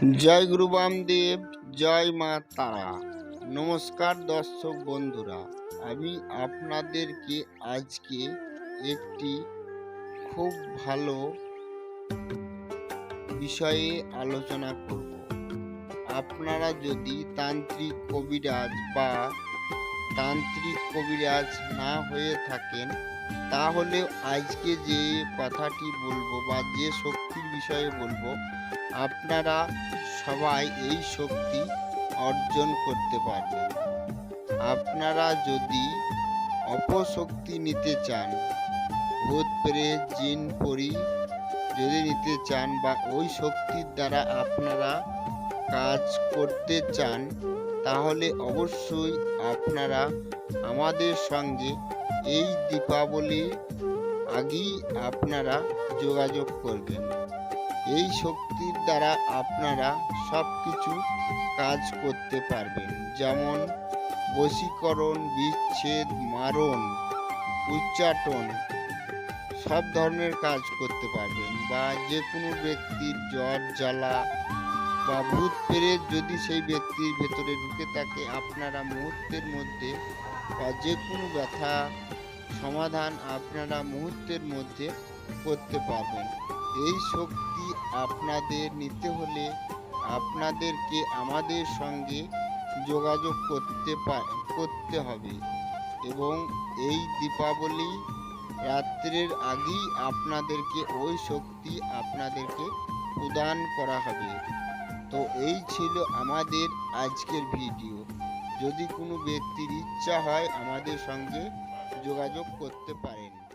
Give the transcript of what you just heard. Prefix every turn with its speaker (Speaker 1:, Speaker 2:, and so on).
Speaker 1: জয় গুরু বামদেব, জয় মা তারা। নমস্কার দর্শক বন্ধুরা, আমি আপনাদেরকে আজকে একটি খুব ভালো বিষয়ে আলোচনা করব। আপনারা যদি তান্ত্রিক কবিরাজ বা তান্ত্রিক কবিরাজ না হয়ে থাকেন, তাহলে আজকে যে কথাটি বলব বা যে শক্তির বিষয়ে বলব, আপনারা সবাই এই শক্তি অর্জন করতে পারবেন আপনারা যদি অপশক্তি নিতে চান ভূত প্রেত জিন পরি যদি নিতে চান বা ওই শক্তির দ্বারা আপনারা কাজ করতে চান, তাহলে অবশ্যই আপনারা আমাদের সঙ্গে এই দীপাবলির আগেই আপনারা যোগাযোগ করবেন। এই শক্তির দ্বারা আপনারা সব কিছু কাজ করতে পারবেন। যেমন বশীকরণ, বিচ্ছেদ, মারণ, উচ্চাটন, সব ধরনের কাজ করতে পারবেন বা যে কোনো ব্যক্তির জ্বর, জ্বালা বা ভূত প্রেত যদি সেই ব্যক্তির ভেতরে ঢুকে থাকে, আপনারা মুহূর্তের মধ্যে বা যে কোনো ব্যথা সমাধান আপনারা মুহূর্তের মধ্যে করতে পারবেন। এই শক্তি আপনাদের নিতে হলে আপনাদেরকে আমাদের সঙ্গে যোগাযোগ করতে করতে হবে। এবং এই দীপাবলি রাত্রের আগেই আপনাদেরকে ওই শক্তি আপনাদেরকে প্রদান করা হবে। তো এই ছিল আমাদের আজকের ভিডিও। যদি কোনো ব্যক্তির ইচ্ছা হয় আমাদের সঙ্গে যোগাযোগ করতে পারেন।